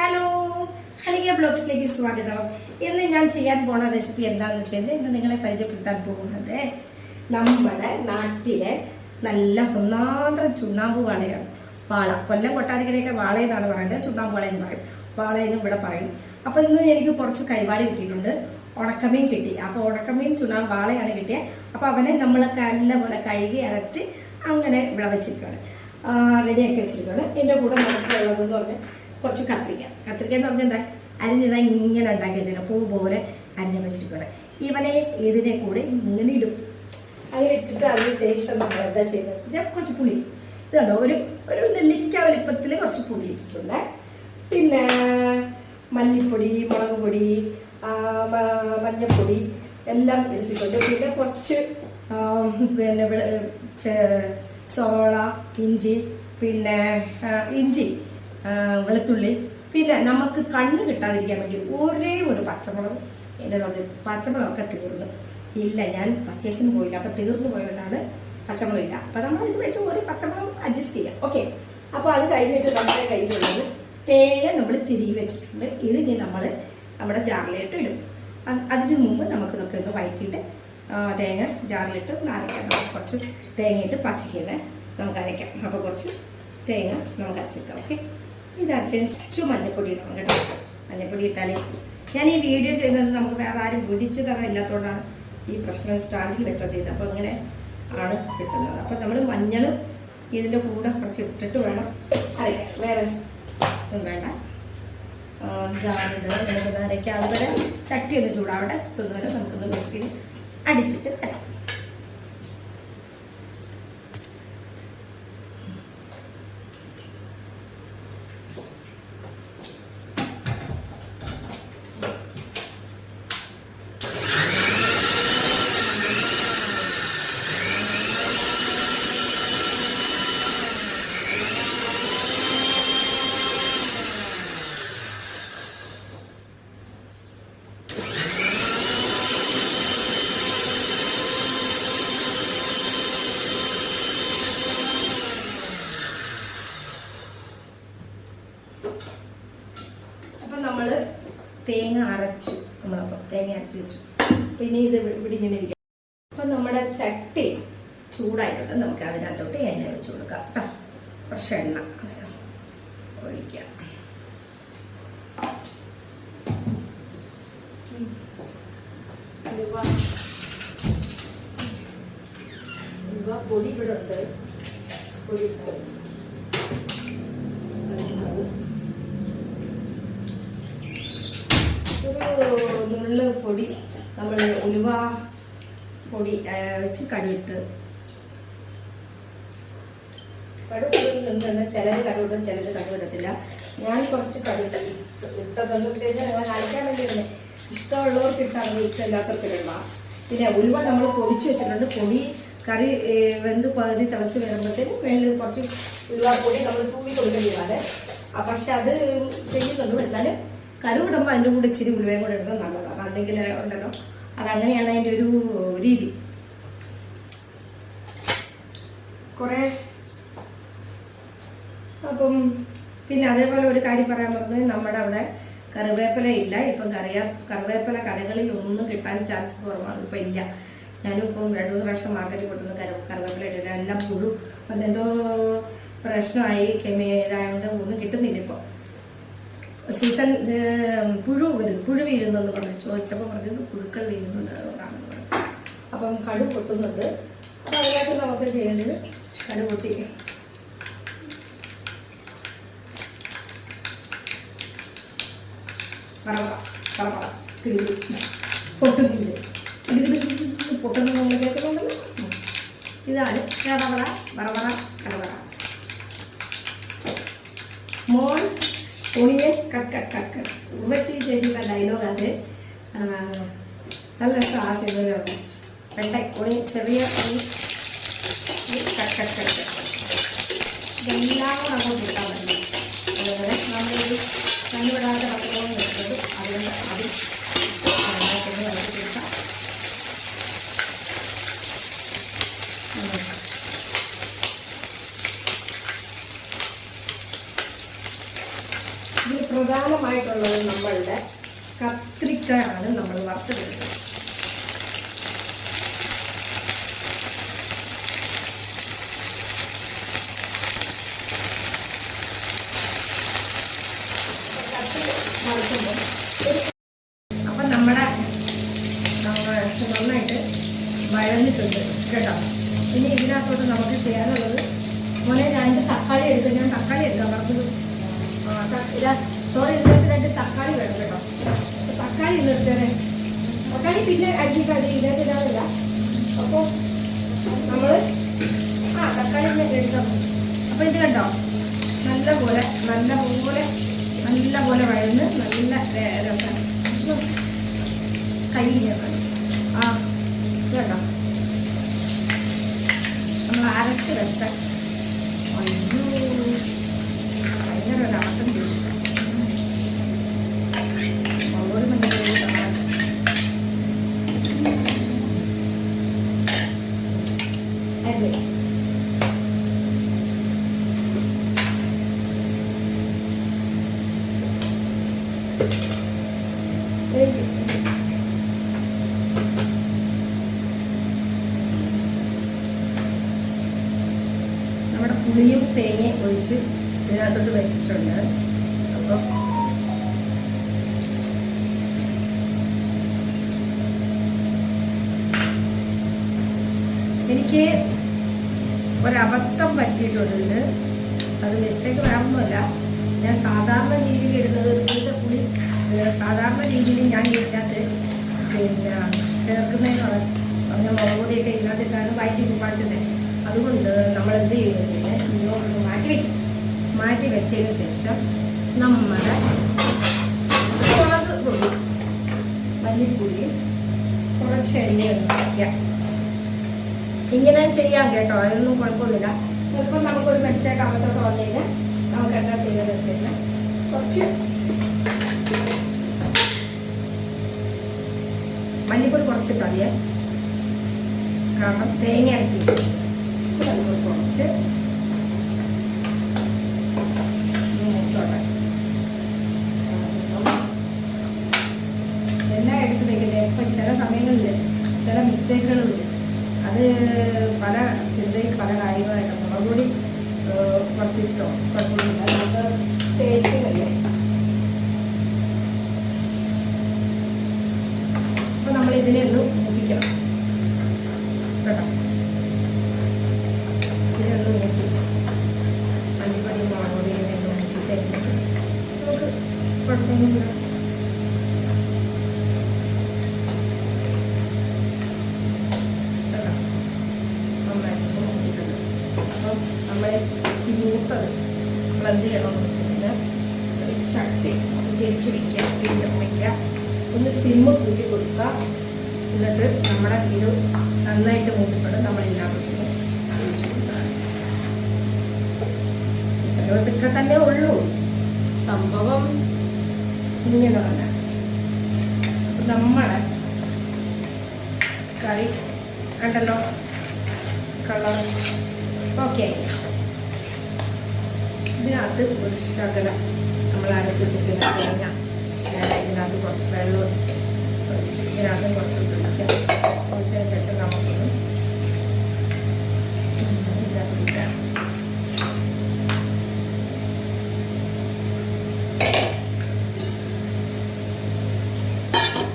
Hello ഹണിക ബ്ലോഗ്സിലേക്ക് സ്വാഗതം. ഇന്ന് ഞാൻ ചെയ്യാൻ പോണ റെസിപ്പി എന്താണെന്ന് വെച്ചാൽ ഇന്ന് നിങ്ങളെ പരിചയപ്പെടുത്താൻ പോകുന്നത് നമ്മുടെ നാട്ടിലെ നല്ല ഒന്നാന്തരം ചുണ്ണാമ്പ് വാളയാണ്. വാള. കൊല്ലം കൊട്ടാരക്കരയൊക്കെ വാള എന്നാണ് പറയുന്നത്. ചുണ്ണാമ്പ് വാള എന്ന് പറയും. വാള എന്ന് ഇവിടെ പറയും. അപ്പൊ ഇന്ന് എനിക്ക് കുറച്ച് കൈവാടി കിട്ടിയിട്ടുണ്ട്. ഉണക്കമീൻ കിട്ടി. അപ്പോൾ ഉണക്കമീൻ ചുണ്ണാമ്പ് വാളയാണ് കിട്ടിയത് അപ്പൊ അവനെ നമ്മൾ നല്ല പോലെ കഴുകി അരച്ച് അങ്ങനെ ഇവിടെ വെച്ചിരിക്കുകയാണ് റെഡിയാക്കി വെച്ചിരിക്കുകയാണ് എന്റെ കൂടെ നമുക്ക് ഉള്ളതെന്ന് പറഞ്ഞാൽ കുറച്ച് കത്രിക്ക കത്രിക്ക എന്ന് പറഞ്ഞാൽ എന്താ? അരിഞ്ഞതാ ഇങ്ങനെ ഉണ്ടാക്കി വെച്ചിരിക്കുക പൂ പോലെ അരിഞ്ഞ് വെച്ചിരിക്കണം ഇവനെ ഇതിനെ കൂടെ ഇങ്ങനെ ഇടും. അങ്ങനെ ഇട്ടിട്ട് അതിന് ശേഷം നമ്മൾ എന്താ ചെയ്യുന്നത്? ഞാൻ കുറച്ച് പുളി. ഇത് കണ്ടോ? ഒരു ഒരു നെല്ലിക്ക വലിപ്പത്തിൽ കുറച്ച് പുളി ഇട്ടിട്ടുണ്ട്. പിന്നെ മല്ലിപ്പൊടി മുളക് പൊടി മഞ്ഞൾപ്പൊടി എല്ലാം എടുത്തിട്ടുണ്ട്. പിന്നെ കുറച്ച് പിന്നെ സോള ഇഞ്ചി പിന്നെ ഇഞ്ചി. വെളുത്തുള്ളി. പിന്നെ നമുക്ക് കണ്ണ് കിട്ടാതിരിക്കാൻ വേണ്ടി ഒരേ ഒരു പച്ചമുളക് എന്റെ പറഞ്ഞ പച്ചമുളകൊക്കെ തീർന്നു. ഇല്ല ഞാൻ പർച്ചേസിന് പോയില്ല. അപ്പം തീർന്നു പോയവരാണ് പച്ചമുളക് ഇല്ല. അപ്പം നമ്മൾ ഇത് വെച്ച് ഒരു പച്ചമുളക് അഡ്ജസ്റ്റ് ചെയ്യാം. ഓക്കെ അപ്പോൾ അത് കഴിഞ്ഞിട്ട് നമ്മുടെ കയ്യിലുള്ളത് തേയില നമ്മൾ തിരികെ വെച്ചിട്ടുണ്ട്. ഇത് ഇനി നമ്മൾ നമ്മുടെ ജാറിലിട്ട് ഇടും. അതിന് മുമ്പ് നമുക്ക് ഇതൊക്കെ ഒന്ന് വഴറ്റിയിട്ട് തേങ്ങ ജാറിലിട്ട് അരയ്ക്കാം. നമുക്ക് കുറച്ച് തേങ്ങയിട്ട് പച്ചക്കന്നെ നമുക്ക് അരയ്ക്കാം. അപ്പോൾ കുറച്ച് തേങ്ങ നമുക്ക് അരച്ചേക്കാം ഓക്കെ ഇത് കുറച്ച് മഞ്ഞപ്പൊടി ഇടണം കേട്ടോ. മഞ്ഞപ്പൊടി ഇട്ടാലേ ഞാൻ ഈ വീഡിയോ ചെയ്യുന്നത് നമുക്ക് വേറെ ആരും പിടിച്ചു തരാൻ ഇല്ലാത്തതുകൊണ്ടാണ് ഈ പ്രശ്നം സ്റ്റാൻഡിൽ വെച്ചാൽ ചെയ്യുന്നത്. അപ്പോൾ ഇങ്ങനെ ആണ് കിട്ടുന്നത്. അപ്പോൾ നമ്മൾ മഞ്ഞളും ഇതിന്റെ കൂടെ കുറച്ച് ഇട്ടിട്ട് വേണം. അതെ വേറെ ഒന്നും വേണ്ട. അരയ്ക്കാം. അതുവരെ ചട്ടി ഒന്ന് ചൂടാവട്ടെ. ചുട്ടുന്നവരെ നമുക്കൊന്ന് മിക്സിയിൽ അടിച്ചിട്ട് തരാം അപ്പം നമ്മൾ തേങ്ങ അരച്ചു നമ്മളപ്പോൾ തേങ്ങ അരച്ച് വെച്ചു. പിന്നെ ഇത് ഇവിടെ ഇങ്ങനെ ഇരിക്കാം. അപ്പം നമ്മുടെ ചട്ടി ചൂടായിട്ടുണ്ട്. നമുക്ക് അതിനകത്തോട്ട് എണ്ണ ഒഴിച്ചു കൊടുക്കാം കേട്ടോ. കുറച്ച് എണ്ണ. ഒഴിക്കാം. പൊടി ഇവിടെ ഉണ്ട് പൊടി. ഒരു പൊടി നമ്മൾ ഉലുവ പൊടി വെച്ച് കടുവിട്ട് കടുവിടുന്നുണ്ടെന്ന് ചിലർ കടുവിടും ചിലർ കടുവിടത്തില്ല ഞാൻ കുറച്ച് കടുവിട്ട് ഇട്ടതെന്ന് വെച്ച് കഴിഞ്ഞാൽ ഞാൻ അരയ്ക്കാൻ വേണ്ടിയിരുന്നു ഇഷ്ടമുള്ളവർക്ക് ഇട്ടാണെങ്കിൽ ഇഷ്ടമില്ലാത്തവർക്ക് ഇടണ്ട പിന്നെ ഉലുവ നമ്മൾ പൊടിച്ച് വെച്ചിട്ടുണ്ട്. പൊടി കറി വെന്ത് പകുതി തിളച്ച് വരുമ്പോഴത്തേക്കും വെള്ളിൽ കുറച്ച് ഉലുവ പൊടി നമ്മൾ തൂവി കൊടുക്കേണ്ടതാണ്. പക്ഷെ അത് ചെയ്യുന്നുണ്ട്. എന്നാലും കടുവിടുമ്പോൾ അതിന്റെ കൂടെ ഇച്ചിരി ഉലുവയും കൂടെ ഇടുന്നത് നല്ലതാണ്. അല്ലെങ്കിൽ ഉണ്ടല്ലോ. അതങ്ങനെയാണ് അതിന്റെ ഒരു രീതി. കുറേ. അപ്പം പിന്നെ അതേപോലെ ഒരു കാര്യം പറയാൻ പറഞ്ഞു നമ്മുടെ അവിടെ കറിവേപ്പില ഇല്ല. ഇപ്പം കറിയ കറിവേപ്പില കടകളിൽ ഒന്നും കിട്ടാൻ ചാൻസ് കുറവാണ്. ഇപ്പം ഇല്ല. ഞാനും ഇപ്പം രണ്ടു മൂന്ന് പ്രാവശ്യം മാർക്കറ്റിൽ കൊണ്ടുവന്ന് കറി കറിവേപ്പില ഇട്ടില്ല എല്ലാം പുഴു. എന്തോ പ്രശ്നമായി. കെമി ഇതായതുകൊണ്ട് ഒന്നും കിട്ടുന്നില്ല ഇപ്പോൾ സീസൺ പുഴു വരുന്നു പുഴു വീഴുന്നെന്ന് പറഞ്ഞു ചോദിച്ചപ്പോൾ പറഞ്ഞത് പുഴുക്കൾ വീഴുന്നുണ്ട് അതുകൊണ്ടാണ് അപ്പം കടു പൊട്ടുന്നുണ്ട്. അപ്പം അതിനകത്ത് നമുക്ക് ചെയ്യേണ്ടത് കടു പൊട്ടി. പൊട്ടുന്നില്ല? പൊട്ടുന്ന നമ്മൾ കേൾക്കുന്നുണ്ടല്ലോ. ഇതാണ്. കടവറ പറവറ കടവറ onion cut cut cut cut Urvashi ചേച്ചിയുടെ ഡയലോഗ് അത് ആ, നല്ല സാഹചര്യമാണ് വെണ്ട ഉണി ചെറിയ ഉണി കട്ട് കട്ട് കട്ട് കട്ട് ഇതെല്ലാം കൂടെ അങ്ങോട്ട് ഇട്ടാൽ മതി അതുപോലെ നമ്മളൊരു കണ്ണുവിടാതെ പത്രവും എടുത്തത് അതുകൊണ്ട് അത് അതിനകത്ത് നമുക്ക് കൊടുക്കാം ഉം. ഇതിൽ പ്രധാനമായിട്ടുള്ളത് നമ്മളുടെ കത്രിക്കയാണ് നമ്മൾ വറുത്തെടുക്കുന്നത് അപ്പം നമ്മുടെ നമ്മ- നന്നായിട്ട് വഴഞ്ഞിട്ടുണ്ട് കേട്ടോ ഇനി ഇതിനകത്തോട്ട് നമുക്ക് ചെയ്യാനുള്ളത് മോനെ രണ്ട് തക്കാളി എടുക്കും ഞാൻ തക്കാളി എടുക്കാം പറഞ്ഞത് സോറി ഇതിനകത്ത് രണ്ട് തക്കാളി വേണം കേട്ടോ അപ്പൊ തക്കാളി നിർത്തേ തക്കാളി പിന്നെ അരി കറി ഇതൊക്കെ ഇടാറില്ല അപ്പോൾ നമ്മൾ ആ തക്കാളി എടുക്കാം അപ്പോൾ ഇത് കണ്ടോ? നല്ല പോലെ നല്ല പോലെ നല്ല പോലെ വഴന്ന് നല്ല രസം രസമാണ് കൈ ആ ഇത് കണ്ടോ? നമ്മൾ അരച്ച് വെച്ച അയ്യോ ഭയങ്കര ഒരു ചെയ്തു ഒരു മണിക്കൂർ അതെ നമ്മുടെ പുളിയും തേങ്ങയും ഒഴിച്ച് ഇതിനകത്തോട്ട് വെച്ചിട്ടുണ്ട് അപ്പോൾ എനിക്ക് ഒരബദ്ധം പറ്റിയിട്ടുണ്ട്. അത് മിസ്റ്റേക്ക് വേണമെന്നല്ല ഞാൻ സാധാരണ രീതിയിൽ ഇടുന്നത് ഇതിന്റെ പുളി സാധാരണ രീതിയിൽ ഞാൻ ഇതിനകത്ത് പിന്നെ ചേർക്കുന്നതിന് പറഞ്ഞ മുളക് പൊടിയൊക്കെ ഇതിനകത്തിട്ടാണ് വയറ്റി മാറ്റുന്നത് അതുകൊണ്ട് നമ്മൾ എന്ത് ചെയ്യുമെന്ന് വെച്ച് കഴിഞ്ഞാൽ ഇതിനോട് മാറ്റി വയ്ക്കും മാറ്റി വെച്ചതിന് ശേഷം നമ്മുടെ മുളക് പൊടി മല്ലിപ്പൊടി കുറച്ച് എണ്ണയൊന്ന് വയ്ക്കാം ഇങ്ങനെ ചെയ്യാം കേട്ടോ. അതൊന്നും കുഴപ്പമൊന്നുമില്ല. ചിലപ്പോൾ നമുക്കൊരു മിസ്റ്റേക്ക് അബദ്ധമൊക്കെ തോന്നിയില്ല നമുക്ക് എന്താ ചെയ്യുന്നത് വെച്ച് കഴിഞ്ഞാൽ കുറച്ച് മല്ലിപ്പൊടി കുറച്ചിട്ട് മതിയേ. കാരണം തേങ്ങ അരച്ച് വെക്കും മല്ലിപ്പൊടി കുറച്ച് ഒന്ന് മൂത്തോട്ടെ എല്ലാം എടുത്ത് വെക്കുന്നത് ഇപ്പം ചില സമയങ്ങളിൽ ചില മിസ്റ്റേക്കുകൾ വരും അത് പല ചിന്തയിൽ പല കാര്യങ്ങളായിട്ട് മുളക് പൊടി ഏഹ്, കുറച്ച് ഇട്ടോ കുഴപ്പമൊന്നുമില്ല നമുക്ക് ടേസ്റ്റ് അല്ലേ അപ്പോൾ നമ്മൾ ഇതിനെ ഒന്ന് മൂപ്പിക്കണം കേട്ടോ ഇതിനെ ഒന്ന് മൂപ്പിച്ച് മല്ലിപ്പൊടി മുളക് പൊടി ഇതിനെ ഒന്ന് മൂപ്പിച്ച് കഴിഞ്ഞിട്ട് നമുക്ക് കുഴപ്പമൊന്നുമില്ല കേട്ടോ നന്നായിട്ട് മൂപ്പിച്ചിട്ടുണ്ട് അപ്പം നമ്മൾ ഈ മൂത്തത് നമ്മൾ എന്ത് ചെയ്യണമെന്ന് വെച്ച് കഴിഞ്ഞാൽ ഒരു ചട്ടി ഒന്ന് തിരിച്ച് വയ്ക്കുക വീണ്ടും വയ്ക്കുക ഒന്ന് സിമ്മ് കൂട്ടി കൊടുക്കുക എന്നിട്ട് നമ്മുടെ ഇത് നന്നായിട്ട് മൂത്തിട്ടുണ്ട് നമ്മൾ ഇതിനകത്ത് തന്നെ ഉള്ളൂ. സംഭവം ഇങ്ങനെയാണ് നമ്മളെ കറി കണ്ടല്ലോ? കളർ. ഓക്കെ. ഇതിനകത്ത് ഒരു ശകലം നമ്മൾ അരച്ച് വെച്ചിട്ട് കഴിഞ്ഞാൽ ഇതിനകത്ത് കുറച്ച് വെള്ളം ഇതിനകത്ത് കുറച്ച് ഒഴിക്കാം ഒഴിച്ചതിന് ശേഷം നമുക്കൊന്ന് ഇതിനകത്ത് ഒഴിക്കാം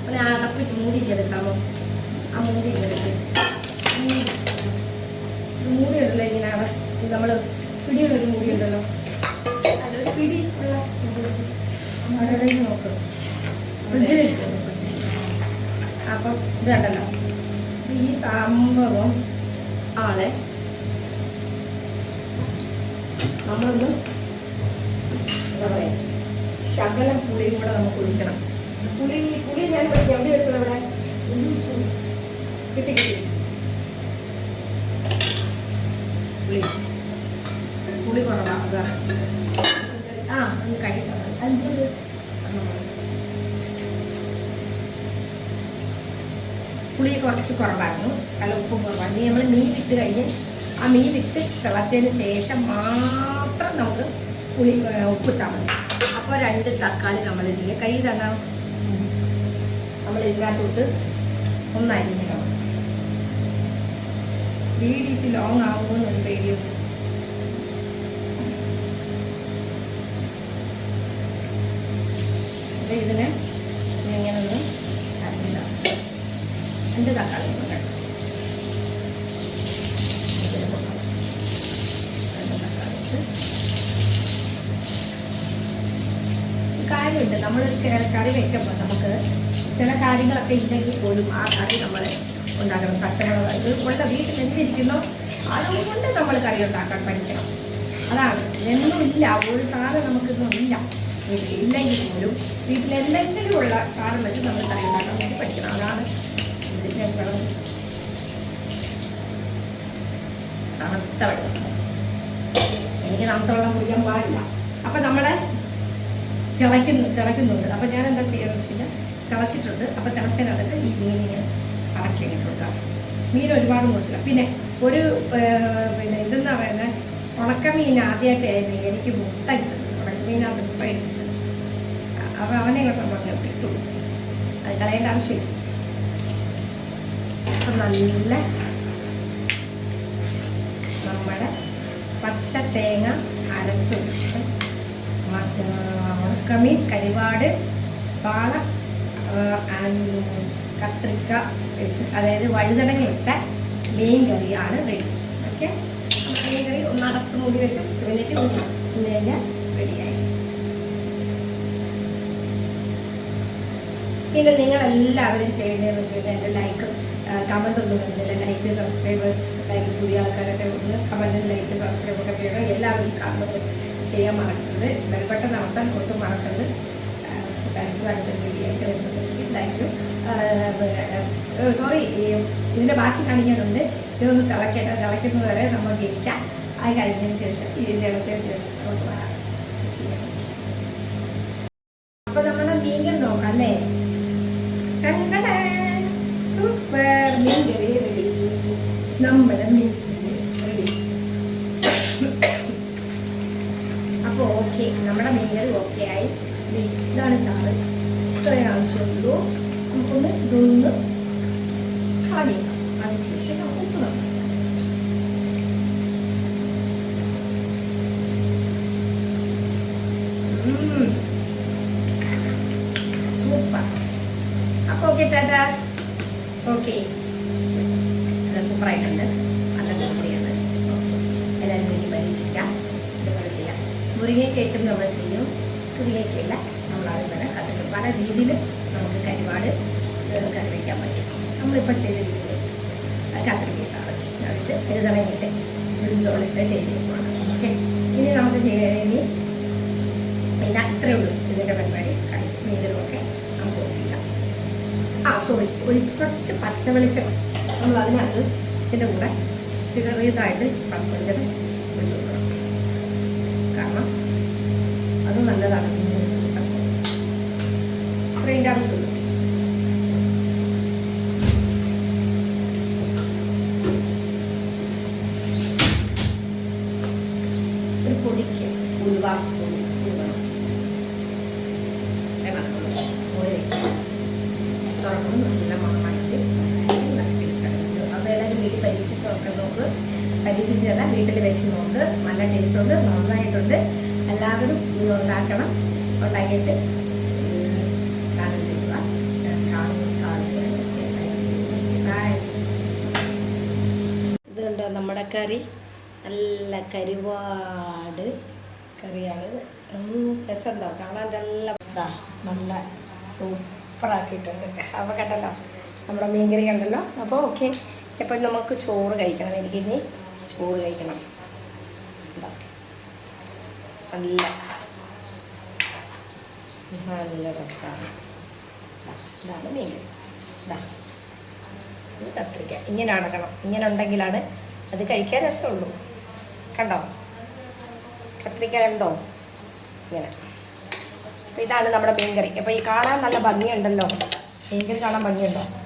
ഒരു അടപ്പിട്ട് മൂടിക്കെടുക്കാമോ ആ മൂടി എടുത്ത് മൂടി ഇടല ഇങ്ങനെ അവിടെ നമ്മൾ പിടിയുള്ള ഒരു മൂടി ഉണ്ടല്ലോ അതൊരു പിടി ഉള്ള അവിടെ നോക്ക് ഫ്രിഡ്ജിൽ ഇരിക്കുന്നു അപ്പം ഇത് ഈ സംഭവം ആളെ നമ്മളൊന്ന് എന്താ പറയാ ശകലം പുളിയും കൂടെ നമുക്ക് ഒഴിക്കണം. പുളി പുളി ഞാൻ പഠിക്കാം എവിടെ വെച്ചത് അവിടെ കിട്ടി കിട്ടി. പുളി. പുളി കുറവാ അതാണ് ആ ഒന്ന് കഴിക്കാം. അഞ്ച് പുളി കുറച്ച് കുറവായിരുന്നു. ശകലം ഉപ്പും കുറവാണ്. ഇനി നമ്മൾ മീൻ വിത്ത് കഴിഞ്ഞ് ആ മീൻ വിത്ത് തിളച്ചതിന് ശേഷം മാത്രം നമുക്ക് പുളി ഉപ്പിട്ടാൽ മതി. അപ്പോൾ രണ്ട് തക്കാളി നമ്മൾ ഇതിൽ കൈ തന്നെ നമ്മൾ ഇതിനകത്തോട്ട് ഒന്ന് വീടിച്ച് ലോങ് ആകുമോ എന്നൊരു പേടിയുണ്ട് ഇതിനെ ഇങ്ങനെ ഒന്ന് അരിഞ്ഞിടാം രണ്ട് തക്കാളി കാര്യമുണ്ട് നമ്മൾ കറി വെക്കുമ്പോൾ നമുക്ക് ചില കാര്യങ്ങളൊക്കെ ഇല്ലെങ്കിൽ പോലും ആ കറി നമ്മൾ ഉണ്ടാക്കണം. പച്ചമുളക് ഇത് ഉള്ള വീട്ടിൽ എന്തിരിക്കുന്നോ അതുകൊണ്ട് നമ്മൾ കറി ഉണ്ടാക്കാൻ പഠിക്കണം. അതാണ്. എന്നുമില്ല ഒരു സാധനം വീട്ടിൽ ഇല്ലെങ്കിൽ പോലും വീട്ടിൽ എന്തെങ്കിലും ഉള്ള സാധനം വെച്ച് നമ്മൾ കറി ഉണ്ടാക്കാൻ വേണ്ടി പഠിക്കണം. അതാണ് വെള്ളം തണുത്ത വെള്ളം എനിക്ക് തണുത്ത വെള്ളം കുടിക്കാൻ പാടില്ല. അപ്പം നമ്മളെ തിളയ്ക്കുന്നു തിളയ്ക്കുന്നുണ്ട്. അപ്പം ഞാൻ എന്താ ചെയ്യുന്നത് വെച്ച് കഴിഞ്ഞാൽ തിളച്ചിട്ടുണ്ട്. അപ്പം തിളച്ചതിനകത്ത് ഈ മീനിനെ ഇറക്കി ഇങ്ങനെ കൊടുക്കാം. മീൻ ഒരുപാട് കൊടുക്കില്ല പിന്നെ ഒരു പിന്നെ ഇതെന്ന് പറയുന്നത് ഉണക്കമീൻ ആദ്യമായിട്ടായിരുന്നു എനിക്ക് മുട്ട കിട്ടുന്നത് ഉണക്കമീനകത്ത് മുട്ട കിട്ടുന്നത് അവനെ ഇങ്ങോട്ട് നമ്മൾ കിട്ടും അത് കളയേണ്ട ആവശ്യമില്ല. അപ്പം നല്ല നമ്മുടെ പച്ച തേങ്ങ അരച്ചൊഴിച്ച് ഉണക്കമീൻ കരിവാട് പാള കത്രിക്ക അതായത് വഴുതനങ്ങ ഇട്ട മീൻ കറിയാണ് റെഡി ഓക്കെ മീൻ കറി ഒന്ന് അടച്ച് മൂടി വെച്ച് പത്ത് മിനിറ്റ് നിന്ന് കഴിഞ്ഞാൽ റെഡിയായി പിന്നെ നിങ്ങളെല്ലാവരും ചെയ്യേണ്ടതെന്ന് വെച്ച് എന്റെ ലൈക്ക് കമന്റ് ഒന്നും വരുന്നില്ല ലൈക്ക് സബ്സ്ക്രൈബ് ലൈക്ക് പുതിയ ആൾക്കാരൊക്കെ ഒന്ന് കമന്റ് ലൈക്ക് സബ്സ്ക്രൈബ് ഒക്കെ ചെയ്യണം. എല്ലാവരും കമന്റ് ചെയ്യാൻ മറക്കരുത്. ബെൽബട്ടൺ നടത്താൻ ഒട്ടും മറക്കരുത്. താങ്ക് യു അടുത്ത വീഡിയോ ആയിട്ട് താങ്ക് യു സോറി ഇതിന്റെ ബാക്കി കാണിക്കാനുണ്ട്. ഇതൊന്ന് തിളക്കേണ്ട തിളയ്ക്കുന്നത് വരെ നമുക്ക് ഇരിക്കാം അത് കഴിഞ്ഞതിന് ശേഷം ഇതിന്റെ ഇളച്ചതിന് ശേഷം നമുക്ക് ചെയ്യാൻ ചെയ്യാം ആവശ്യമുള്ളൂ നമുക്കൊന്ന് ഇതൊന്ന് കളഞ്ഞേക്കാം അതിനുശേഷം നമുക്ക് ഉപ്പ് നോക്കാം. സൂപ്പർ. അപ്പോൾ ഓക്കെ ടാറ്റാ. ഓക്കെ നല്ല സൂപ്പറായിട്ടുണ്ട് നല്ല ഓക്കെ എല്ലാവരും വേണ്ടി പരീക്ഷിക്കാം. ഇതുപോലെ ചെയ്യാം. മുരിങ്ങയ്ക്കേക്കും നമ്മൾ ചെയ്യും. മുരിങ്ങയ്ക്കയില്ല തന്നെ കണ്ടിട്ട് പല രീതിയിൽ നമുക്ക് കരിവാട് ഏഹ് കറി വയ്ക്കാൻ പറ്റും. നമ്മളിപ്പോൾ ചെയ്ത രീതിയിൽ കത്തിരിക്കാണ് എന്നിട്ട് എഴുതണങ്ങിട്ട് വിളിച്ചോളിട്ട് ചെയ്തേക്കുവാണ്. ഓക്കെ? ഇനി നമുക്ക് ഇനി പിന്നെ അത്രയേ ഉള്ളൂ ഇതിന്റെ പരിപാടി. മീതിലുമൊക്കെ നമുക്ക് ഓഫ് ചെയ്യാം. ആ സോറി ഒരു കുറച്ച് പച്ച വെളിച്ചം നമ്മൾ അതിനകത്ത് ഇതിന്റെ കൂടെ ചെറിയതായിട്ട് പച്ച വെളിച്ചം ഒഴിച്ച് കൊടുക്കണം. കാരണം അത് നല്ലതാണ്. അത്രയും ആവശ്യമുള്ളൂ വീട്ടിൽ വെച്ച് നോക്ക്. നല്ല ടേസ്റ്റ് ഉണ്ട് നന്നായിട്ടുണ്ട്. എല്ലാവരും ഇത് ഉണ്ടാക്കണം. ഉണ്ടാക്കിയിട്ട് കണ്ടോ നമ്മുടെ കറി നല്ല കരുവാട് കറിയാണിത് രസമുണ്ടോ? കാണാൻ നല്ല ഇതാ നല്ല സൂപ്പറാക്കിയിട്ടുണ്ട്. അപ്പോൾ കണ്ടല്ലോ നമ്മുടെ മീൻകറി കണ്ടല്ലോ. അപ്പോൾ ഓക്കെ. ഇപ്പം നമുക്ക് ചോറ് കഴിക്കണം. എനിക്ക് ഇനി ചോറ് കഴിക്കണം. നല്ല നല്ല രസമാണ് ഇതാ, ഇതാണ് മീൻകറി. ഇത്. കത്തിരിക്ക ഇങ്ങനെ അടക്കണം. ഇങ്ങനെ ഉണ്ടെങ്കിലാണ് അത് കഴിക്കാൻ രസമുള്ളൂ. കണ്ടോ? കത്തിരിക്ക കണ്ടോ? ഇങ്ങനെ. അപ്പോൾ ഇതാണ് നമ്മുടെ മീൻകറി. അപ്പോൾ ഈ കാണാൻ നല്ല ഭംഗിയുണ്ടല്ലോ. മീൻകറി കാണാൻ ഭംഗിയുണ്ടോ?